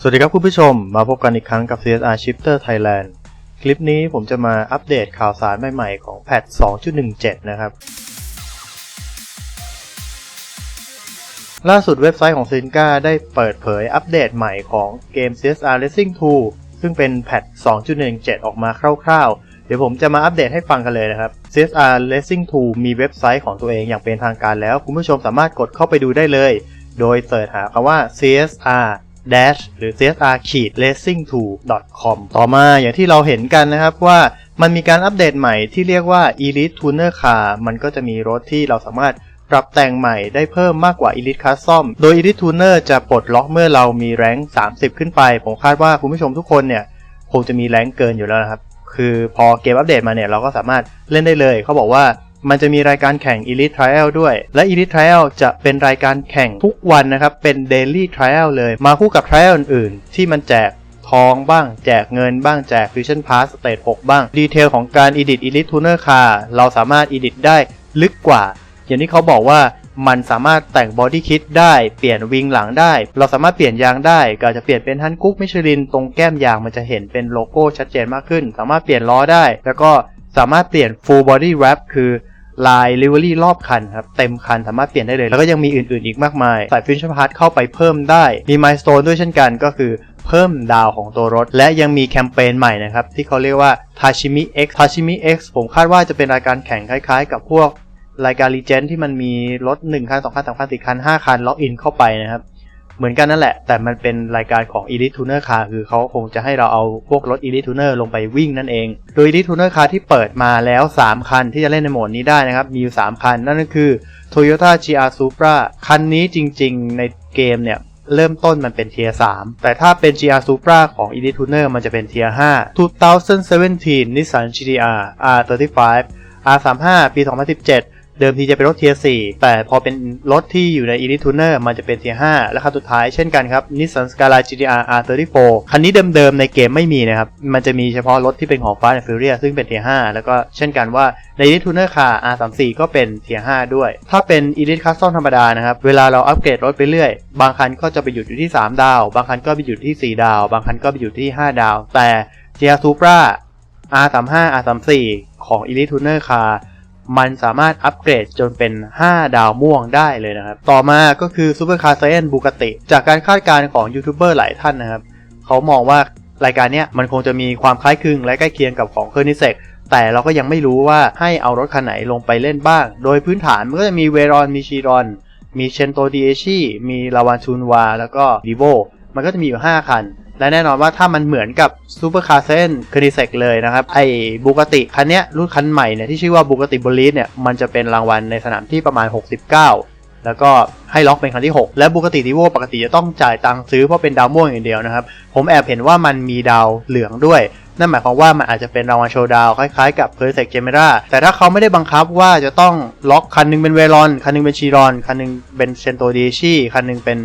สวัสดีครับคุณผู้ชม มาพบกันอีกครั้งกับ CSR Shifter Thailand คลิปนี้ผมจะมาอัปเดตข่าวสารใหม่ๆของแพท2.17 นะครับ ล่าสุดเว็บไซต์ของ z y n g a ได้เปิดเผยอัปเดตใหม่ของเกม CSR Racing 2 ซึ่งเป็นแพท2.17 ออกมาคร่าวๆ เดี๋ยวผมจะมาอัปเดตให้ฟังกันเลยนะครับ CSR Racing 2 มีเว็บไซต์ของตัวเองอย่างเป็นทางการแล้ว คุณผู้ชมสามารถกดเข้าไปดูได้เลย โดยเสิร์ชหาคำว่า CSR dash หรือ csr racing 2 com ต่อมาอย่างที่เราเห็นกันนะครับว่ามันมีการอัปเดตใหม่ที่เรียกว่า elite tuner car มันก็จะมีรถที่เราสามารถปรับแต่งใหม่ได้เพิ่มมากกว่า elite custom โดย elite tuner จะปลดล็อกเมื่อเรามีแรง 30 ขึ้นไป ผมคาดว่าคุณผู้ชมทุกคนเนี่ยคงจะมีแรงเกินอยู่แล้วนะครับ คือพอเกมอัปเดตมาเนี่ยเราก็สามารถเล่นได้เลย เขาบอกว่า มันจะมีรายการแข่ง Elite Trial ด้วย และ Elite Trial จะเป็นรายการแข่งทุกวันนะครับ เป็น Daily Trial เลย มาคู่กับ Trial อื่นๆ ที่มันแจกทองบ้าง แจกเงินบ้างแจก Fusion Pass Stage 6 บ้าง ดีเทลของการ Edit Elite Tuner Car เราสามารถ Edit ได้ลึกกว่า อย่างที่เขาบอกว่ามันสามารถแต่งบอดี้คิดได้ เปลี่ยนวิงหลังได้ เราสามารถเปลี่ยนยางได้ ก็อาจจะเปลี่ยนเป็นฮันกุ๊กมิชลิน ตรงแก้มยางมันจะเห็นเป็นโลโก้ชัดเจนมากขึ้น สามารถเปลี่ยนล้อได้ แล้วก็สามารถเปลี่ยน full body wrap คือ ลายลิเวอรี่รอบคันครับ เต็มคันสามารถเปลี่ยนได้เลย แล้วก็ยังมีอื่นๆอีกมากมาย ใส่ฟิชชั่นพาร์ทเข้าไปเพิ่มได้ มีมายส t ตนด้วยเช่นกันก็คือเพิ่มดาวของตัวรถ และยังมีแคมเปญใหม่นะครับ ที่เขาเรียกว่า Tashimi X Tashimi X ผมคาดว่าจะเป็นรายการแข่งคล้ายๆ กับพวกรายการรีเจนที่มันมีรถ1คัน2คัน3คัน4คัน5คันล็อกอินเข้าไปนะครับ เหมือนกันนั่นแหละ แต่มันเป็นรายการของ Elite Tuner Car คือเขาคงจะให้เราเอาพวกรถ Elite Tuner ลงไปวิ่งนั่นเอง โดย Elite Tuner Car ที่เปิดมาแล้ว 3 คันที่จะเล่นในโหมดนี้ได้นะครับ มีอยู่ 3 คัน นั่นก็คือ Toyota GR Supra คันนี้จริงๆ ในเกมเนี่ยเริ่มต้นมันเป็นเทียร์3แต่ถ้าเป็น GR Supra ของ Elite Tuner มันจะเป็นเทียร์5 2017 Nissan GTR R35 R35 ปี 2017 เดิมทีจะเป็นรถเทียร์4แต่พอเป็นรถที่อยู่ใน Elite Tuner มันจะเป็นเทียร์5และคันสุดท้ายเช่นกันครับ Nissan Scala GTR R34 คันนี้เดิมๆในเกมไม่มีนะครับ มันจะมีเฉพาะรถที่เป็นของ Fast and Furious ซึ่งเป็นเทียร์5แล้วก็เช่นกันว่าใน Elite Tuner Car R34 ก็เป็นเทียร์5ด้วย ถ้าเป็น Elite Custom ธรรมดานะครับ เวลาเราอัปเกรดรถไปเรื่อย บางคันก็จะไปหยุดอยู่ที่ 3 ดาว บางคันก็ไปหยุดที่ 4 ดาว บางคันก็ไปหยุดที่ 5 ดาว แต่ GR Supra R35 R34 ของ Elite Tuner Car มันสามารถอัปเกรดจนเป็น 5 ดาวม่วงได้เลยนะครับ ต่อมาก็คือ Super Car Science Bugatti จากการคาดการณ์ของยูทูบเบอร์หลายท่านนะครับ เขามองว่ารายการเนี้ยมันคงจะมีความคล้ายคลึงและใกล้เคียงกับของเคอร์นิเซกแต่เราก็ยังไม่รู้ว่าให้เอารถคันไหนลงไปเล่นบ้าง โดยพื้นฐานมันก็จะมีเวรอน มีชีรอน มีเชนโตดีเอชีมีลาวานชูนวา แล้วก็ดีโวมันก็จะมีอยู่ 5 คัน และแน่นอนว่าถ้ามันเหมือนกับซูเปอร์คาร์เซนคอนิเซกเลยนะครับ ไอ้บูกติคันเนี้ยรุ่นคันใหม่เนี่ยที่ชื่อว่าบูกติบลิสเนี่ยมันจะเป็นรางวัลในสนามที่ประมาณ 69แล้วก็ให้ล็อกเป็นคันที่ 6 และบูกติดีโวปกติจะต้องจ่ายตังค์ซื้อเพราะเป็นดาวม่วงอย่างเดียวนะครับ ผมแอบเห็นว่ามันมีดาวเหลืองด้วย นั่นหมายความว่ามันอาจจะเป็นรางวัลโชว์ดาวคล้ายๆกับเพอร์เซกเจเมราแต่ถ้าเขาไม่ได้บังคับว่าจะต้องล็อกคันหนึงเป็นเวรอน คันหนึงเป็นชีรอน คันหนึงเป็นเชนโตดีชีคันนึงเป็น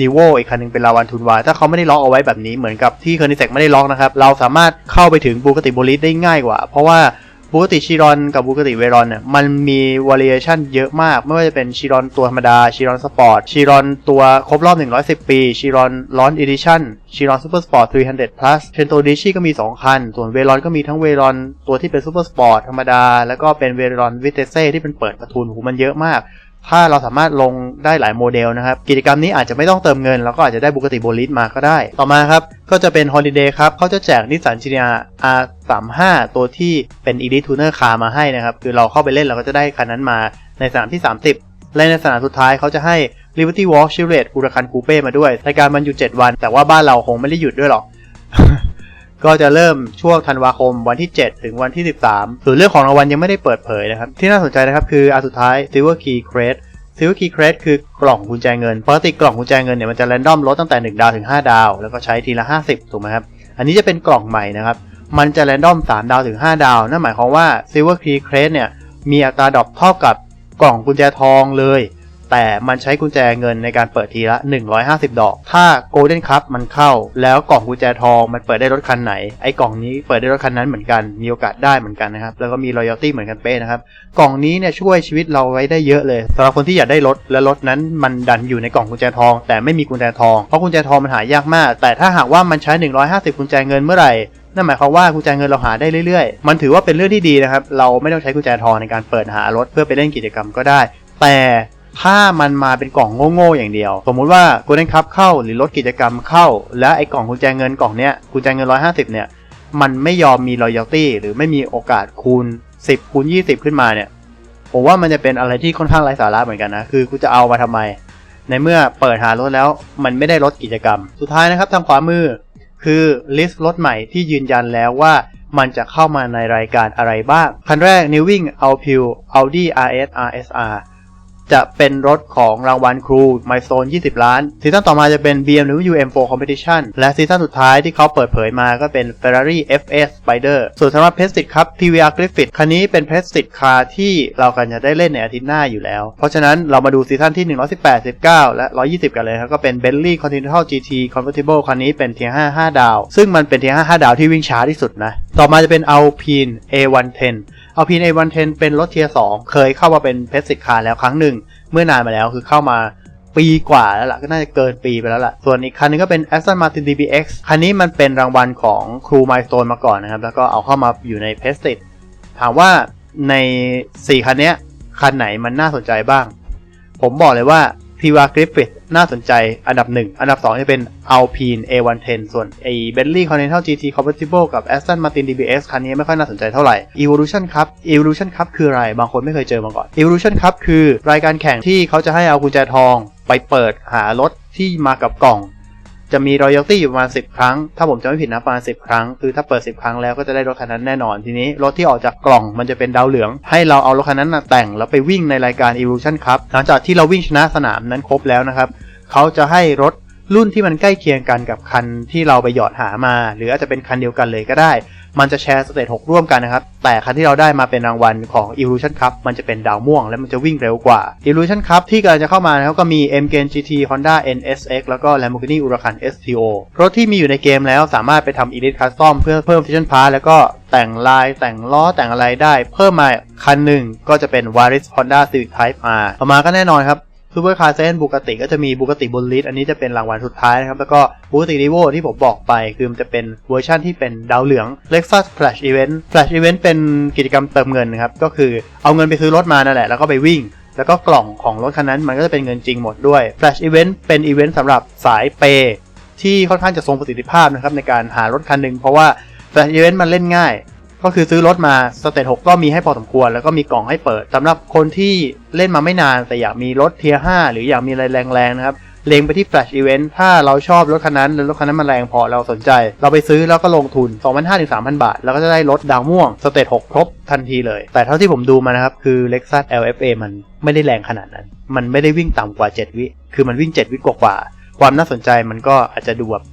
ดีโวอีกคันหนึงเป็นลาวันทุนวาถ้าเขาไม่ได้ล็อกเอาไว้แบบนี้เหมือนกับที่เคอร์นิเซกไม่ได้ล็อกนะครับเราสามารถเข้าไปถึงบูกติโบลิสได้ง่ายกว่า เพราะว่าบูกติชิรอนกับบูกติเวรอนเนี่ยมันมีวอริเอชันเยอะมาก ไม่ว่าจะเป็นชิรอนตัวธรรมดาชิรอนสปอร์ตชิรอนตัวครบรอบ 110 ปีชิรอนลอนอีดิชั่นชิรอนซูเปอร์สปอร์ต300 plus เชนโตดิชิก็มี 2 คัน ส่วนเวรอนก็มีทั้งเวรอนตัวที่เป็นซูเปอร์สปอร์ตธรรมดา แล้วก็เป็นเวรอนวิเตเซ่ที่เป็นเปิดประทุนหูมันเยอะมาก ถ้าเราสามารถลงได้หลายโมเดลนะครับ กิจกรรมนี้อาจจะไม่ต้องเติมเงิน แล้วก็อาจจะได้บุกติโบลิสมาก็ได้ ต่อมาครับ ก็จะเป็นฮอลิเดย์ครับเขาจะแจกนิสสันชินีย R35 ตัวที่เป็น Elite Tuner Car มาให้นะครับ คือเราเข้าไปเล่นเราก็จะได้คันนั้นมาในสนามที่ 30 และในสนามสุดท้ายเขาจะให้ Liberty Walk c h i v r e t อุรคันคูเป้มาด้วยรายการมันอยู่ 7 วัน แต่ว่าบ้านเราคงไม่ได้หยุดด้วยหรอก ก็จะเริ่มช่วงธันวาคมวันที่ 7 ถึงวันที่ 13ส่วนเรื่องของรางวัลยังไม่ได้เปิดเผยนะครับ ที่น่าสนใจนะครับคืออันสุดท้าย Silver Key Crate Silver Key Crate คือกล่องกุญแจเงินปกติกล่องกุญแจเงินเนี่ยมันจะแรนดอมลดตั้งแต่ 1 ดาวถึง 5 ดาว แล้วก็ใช้ทีละ 50 ถูกไหมครับ อันนี้จะเป็นกล่องใหม่นะครับ มันจะแรนดอม 3 ดาวถึง 5 ดาว นั่นหมายความว่า Silver Key Crate เนี่ยมีอัตราดรอปเท่ากับกล่องกุญแจทองเลย แต่มันใช้กุญแจเงินในการเปิดทีละ 150 ดอก ถ้า Golden Cup มันเข้า แล้วกล่องกุญแจทองมันเปิดได้รถคันไหน ไอ้กล่องนี้เปิดได้รถคันนั้นเหมือนกัน มีโอกาสได้เหมือนกันนะครับ แล้วก็มี loyalty เหมือนกันเป๊ะนะครับ กล่องนี้เนี่ยช่วยชีวิตเราไว้ได้เยอะเลยสำหรับคนที่อยากได้รถ และรถนั้นมันดันอยู่ในกล่องกุญแจทอง แต่ไม่มีกุญแจทอง เพราะกุญแจทองมันหายากมาก แต่ถ้าหากว่ามันใช้ 150 กุญแจเงินเมื่อไหร่นั่นหมายความว่ากุญแจเงินเราหาได้เรื่อยๆ มันถือว่าเป็นเรื่องที่ดีนะครับ เราไม่ต้องใช้กุญแจทองในการเปิดหารถเพื่อไปเล่นกิจกรรมก็ได้ แต่ ถ้ามันมาเป็นกล่องโง่ๆอย่างเดียว สมมุติว่า Golden Cup เข้าหรือรถกิจกรรมเข้า และไอ้กล่องกุญแจเงินกล่องเนี้ยกุญแจเงิน 150 เนี่ย มันไม่ยอมมี loyalty หรือไม่มีโอกาสคูณ 10 คูณ 20 ขึ้นมาเนี่ยผมว่ามันจะเป็นอะไรที่ค่อนข้างไร้สาระเหมือนกันนะ คือกูจะเอามาทำไม ในเมื่อเปิดหารถแล้วมันไม่ได้ลดกิจกรรม สุดท้ายนะครับทางขวามือ คือลิสต์รถใหม่ที่ยืนยันแล้วว่ามันจะเข้ามาในรายการอะไรบ้าง คันแรก New Wing Alpine Audi RS RSR จะเป็นรถของรางวัลครู Milestone 20 ล้าน ซีซั่นต่อมาจะเป็น BMW M4 Competition และซีซั่นสุดท้ายที่เขาเปิดเผยมาก็เป็น Ferrari FS Spider ส่วนสำหรับ p e s t i c ครับ TVR Griffith คันนี้เป็น p e s t i c คาร์ที่เรากันจะได้เล่นในอาทิตย์หน้าอยู่แล้ว เพราะฉะนั้นเรามาดูซีซั่นที่ 118 19 และ 120 กันเลยครับ ก็เป็น Bentley Continental GT Convertible คันนี้เป็นเทียร์5 5 ดาว ซึ่งมันเป็นเทียร์5 5 ดาวที่วิ่งช้าที่สุดนะ ต่อมาจะเป็น Alpine A110 Alpine A110 เทนเป็นรถเทียร์2เคยเข้ามาเป็น p e s t i c คาแล้วครั้งหนึ่ง เมื่อนานมาแล้วคือเข้ามาปีกว่าแล้วล่ะก็น่าจะเกินปีไปแล้วล่ะ ส่วนอีกคันนึงก็เป็น Aston Martin DBX คันนี้มันเป็นรางวัลของครู Milestone มาก่อนนะครับ แล้วก็เอาเข้ามาอยู่ใน p e s t i ถามว่าใน 4 คันเนี้ยคันไหนมันน่าสนใจบ้าง ผมบอกเลยว่า ทีวากริฟฟิตน่าสนใจอันดับ 1 อันดับ 2 จะเป็น Alpine A110 ส่วนไอ้ Bentley Continental GT Convertible กับ Aston Martin DBS คันนี้ไม่ค่อยน่าสนใจเท่าไหร่ Evolution Cup Evolution Cup คืออะไร บางคนไม่เคยเจอมาก่อน Evolution Cup คือรายการแข่งที่เขาจะให้เอากุญแจทองไปเปิดหารถที่มากับกล่อง จะมีรอยัลตี้อยู่ประมาณ 10 ครั้ง ถ้าผมจำไม่ผิดนะประมาณ 10 ครั้ง คือถ้าเปิด 10 ครั้งแล้วก็จะได้รถคันนั้นแน่นอน ทีนี้รถที่ออกจากกล่องมันจะเป็นดาวเหลือง ให้เราเอารถคันนั้นแต่งแล้วไปวิ่งในรายการ Evolution Cup หลังจากที่เราวิ่งชนะสนามนั้นครบแล้วนะครับ เขาจะให้รถรุ่นที่มันใกล้เคียงกันกับคันที่เราไปหยอดหามา หรืออาจจะเป็นคันเดียวกันเลยก็ได้ มันจะแชร์สเตจ6ร่วมกันนะครับ แต่คันที่เราได้มาเป็นรางวัลของ Evolution Cup มันจะเป็นดาวม่วง และมันจะวิ่งเร็วกว่า Evolution Cup ที่กำลังจะเข้ามานะครับก็มี M g e n GT Honda NSX แล้วก็ Lamborghini Huracan STO รถที่มีอยู่ในเกมแล้วสามารถไปทำ Elite Custom เพื่อเพิ่ม Vision Pass แล้วก็แต่งลายแต่งล้อแต่งอะไรได้ เพิ่มมาคันหนึ่งก็จะเป็น Varis Honda Civic Type R ต่อมาก็แน่นอนครับ ซูเปอร์คาร์เซนบูกติก็จะมีบูกติบุลลิสอันนี้จะเป็นรางวัลสุดท้ายนะครับ แล้วก็บูกติรีโวที่ผมบอกไป คือมันจะเป็นเวอร์ชันที่เป็นดาวเหลือง Lexus Flash Event Flash Event เป็นกิจกรรมเติมเงินนะครับ ก็คือเอาเงินไปซื้อรถมานั่นแหละ แล้วก็ไปวิ่ง แล้วก็กล่องของรถคันนั้นมันก็จะเป็นเงินจริงหมดด้วย Flash Event เป็นอีเวนต์สำหรับสายเปย์ที่ค่อนข้างจะทรงประสิทธิภาพนะครับในการหารถคันหนึ่งเพราะว่า Flash Event มันเล่นง่าย ก็คือซื้อรถมาสเตจหก็มีให้พอสมควร แล้วก็มีกล่องให้เปิดสำหรับคนที่เล่นมาไม่นาน แต่อยากมีรถเทียร์5หรืออยากมีอะไรแรงๆนะครับเลงไปที่ Flash Event ถ้าเราชอบรถคันนั้นแล้วรถคันนั้นมันแรงพอเราสนใจ เราไปซื้อแล้วก็ลงทุน 2,500ถึง3,000 บาท แล้วก็จะได้รถดาวม่วง สเตจ6ครบทันทีเลย แต่เท่าที่ผมดูมานะครับ คือ Lexus LFA มันไม่ได้แรงขนาดนั้น มันไม่ได้วิ่งต่ำกว่า 7 วิ คือมันวิ่ง 7 วิกว่าๆความน่าสนใจมันก็อาจจะดูแบบ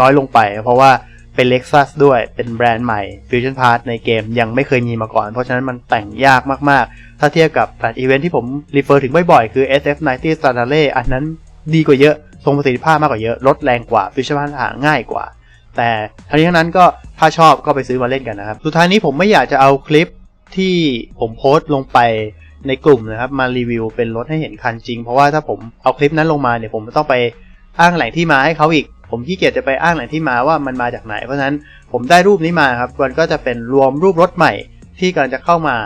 น้อยลงไป เพราะว่า เป็น Lexus ด้วยเป็นแบรนด์ใหม่ Fusion Pass ในเกมยังไม่เคยมีมาก่อน เพราะฉะนั้นมันแต่งยากมากๆ ถ้าเทียบกับแฟลชอีเวนท์ที่ผมรีเฟอร์ถึงบ่อยๆ คือ SF90 Stradale อันนั้นดีกว่าเยอะ ทรงประสิทธิภาพมากกว่าเยอะรถแรงกว่า Fusion Pass หาง่ายกว่า แต่ทั้งนี้ทั้งนั้นก็ถ้าชอบก็ไปซื้อมาเล่นกันนะครับ สุดท้ายนี้ผมไม่อยากจะเอาคลิปที่ผมโพสต์ลงไปในกลุ่มนะครับมารีวิวเป็นรถให้เห็นคันจริง เพราะว่าถ้าผมเอาคลิปนั้นลงมาเนี่ยผมต้องไปอ้างแหล่งที่มาให้เขาอีก ผมขี้เกียจจะไปอ้างแหล่งที่มาว่ามันมาจากไหน เพราะฉะนั้นผมได้รูปนี้มาครับมันก็จะเป็นรวมรูปรถใหม่ที่กำลังจะเข้ามา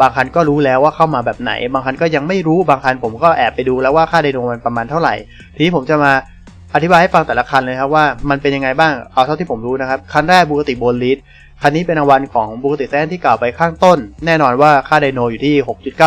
บางคันก็รู้แล้วว่าเข้ามาแบบไหน บางคันก็ยังไม่รู้บางคันผมก็แอบไปดูแล้วว่าค่าไดโนมันประมาณเท่าไหร่ ทีนี้ผมจะมาอธิบายให้ฟังแต่ละคันเลยครับว่ามันเป็นยังไงบ้างเอาเท่าที่ผมรู้นะครับ คันแรกบูกติโบลิสคันนี้เป็นรางวัลของบูกติแซนที่กล่าวไปข้างต้น แน่นอนว่าค่าไดโนอยู่ที่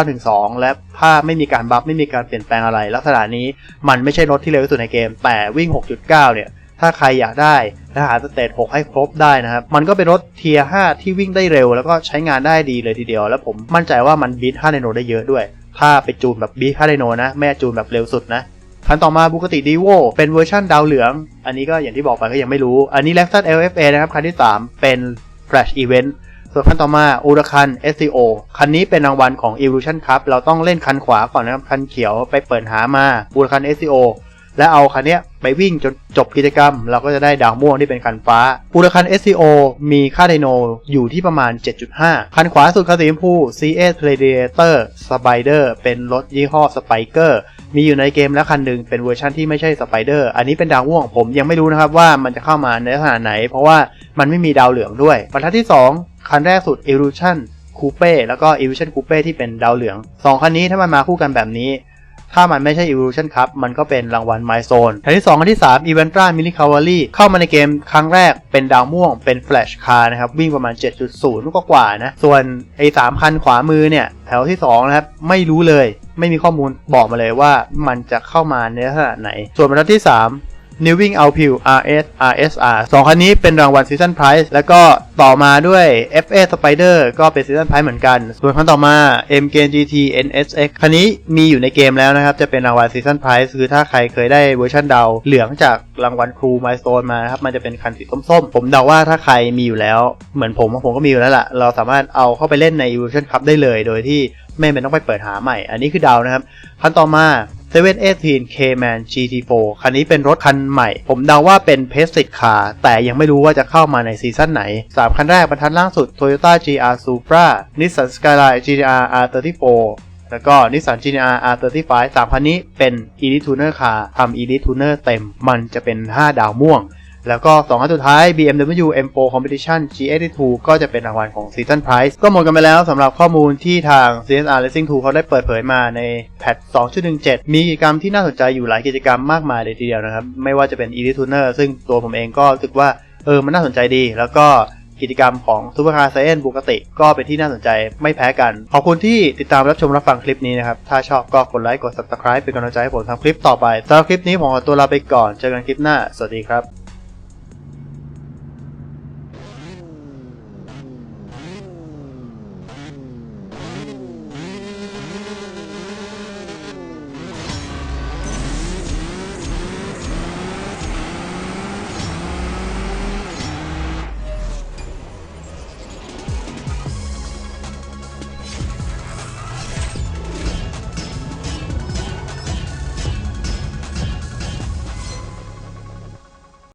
6.912 และถ้าไม่มีการบัฟไม่มีการเปลี่ยนแปลงอะไร ลักษณะนี้มันไม่ใช่รถที่เร็วที่สุดในเกม แต่วิ่ง 6.9 เนี่ย ถ้าใครอยากได้และหาสเตต6ให้ครบได้นะครับ มันก็เป็นรถเทียร์5ที่วิ่งได้เร็ว แล้วก็ใช้งานได้ดีเลยทีเดียว แล้วผมมั่นใจว่ามันบีทค่าไดโนได้เยอะด้วย ถ้าไปจูนแบบบีทค่าไดโนนะ แม่จูนแบบเร็วสุดนะคันต่อมาบุกติดีโวเป็นเวอร์ชันดาวเหลือง อันนี้ก็อย่างที่บอกไปก็ยังไม่รู้ อันนี้ Lexus LFA นะครับ คันที่ 3 เป็น Flash Event ส่วนคันต่อมาอูรคัน SCO คันนี้เป็นรางวัลของ Evolution Cup เราต้องเล่นคันขวาก่อนนะครับ คันเขียวไปเปิดหามาอูรคัน SCO และเอาคันนี้ไปวิ่งจนจบกิจกรรม เราก็จะได้ดาวม่วงที่เป็นคันฟ้าอูรคัน SCO มีค่าไดโนอยู่ที่ประมาณ 7.5 คันขวาสุดคันสีชมพู CS Predator Spider เป็นรถยี่ห้อ Spiker มีอยู่ในเกมแล้วคันหนึ่งเป็นเวอร์ชันที่ไม่ใช่ Spider อันนี้เป็นดาวม่วงผมยังไม่รู้นะครับว่ามันจะเข้ามาในขนาดไหน เพราะว่ามันไม่มีดาวเหลืองด้วยบรรทัดที่ 2 คันแรกสุด Evolution Coupe แล้วก็ Evolution Coupe ที่เป็นดาวเหลือง 2 คันนี้ถ้ามันมาคู่กันแบบนี้ ถ้ามันไม่ใช่ Evolution Cup มันก็เป็นรางวัล Milestone คันที่ 2 อันที่ 3 Eventra Mini Cavalry เข้ามาในเกมครั้งแรกเป็นดาวม่วง เป็น Flash Car นะครับ วิ่งประมาณ 7.0 กว่านะ ส่วนไอ้3คันขวามือเนี่ย แถวที่ 2 นะครับ ไม่รู้เลย ไม่มีข้อมูลบอกมาเลยว่ามันจะเข้ามาในลักษณะไหน ส่วนบรรทัดที่ 3 Newing Alpine RS RSR สองคันนี้เป็นรางวัล Season Prize แล้วก็ต่อมาด้วย FA Spider ก็เป็น Season Prize เหมือนกัน ส่วนคันต่อมา MK GT NSX คันนี้มีอยู่ในเกมแล้วนะครับ จะเป็นรางวัล Season Prize คือถ้าใครเคยได้เวอร์ชันดาวเหลืองจากรางวัลครู Milestone มานะครับ มันจะเป็นคันสีส้มๆ ผมเดาว่าถ้าใครมีอยู่แล้ว เหมือนผมผมก็มีอยู่แล้วล่ะ เราสามารถเอาเข้าไปเล่นใน Evolution Cup ได้เลย โดยที่ไม่เป็นต้องไปเปิดหาใหม่ อันนี้คือดาวนะครับ คันต่อมา 718 Cayman GT4 คันนี้เป็นรถคันใหม่ ผมเดาว่าเป็นเพสติกคาร์แต่ยังไม่รู้ว่าจะเข้ามาในซีซั่นไหน 3 คันแรกบรรทัดล่างสุด Toyota GR Supra Nissan Skyline GR R34 แล้วก็ Nissan GTR R35 3คันนี้เป็น Elite Tuner Car ทำ Elite Tuner เต็ม มันจะเป็น 5 ดาวม่วง แล้วก็2คันสุดท้าย BMW M4 Competition G82 ก็จะเป็นรางวัลของ Season Prize ก็หมดกันไปแล้วสำหรับข้อมูลที่ทาง CSR Racing 2 เขาได้เปิดเผยมาในแพท 2.17 มีกิจกรรมที่น่าสนใจอยู่หลายกิจกรรมมากมายเลยทีเดียวนะครับ ไม่ว่าจะเป็น Elite Tuner ซึ่งตัวผมเองก็รู้สึกว่า เออ มันน่าสนใจดี แล้วก็กิจกรรมของ Supercar Science ปกติก็เป็นที่น่าสนใจไม่แพ้กัน ขอบคุณที่ติดตามรับชมรับฟังคลิปนี้นะครับ ถ้าชอบก็กดไลค์กด Subscribe เป็นกำลังใจให้ผมทำคลิปต่อไปสำหรับคลิปนี้ผมขอตัวลาไปก่อน เจอกันคลิปหน้า สวัสดีครับ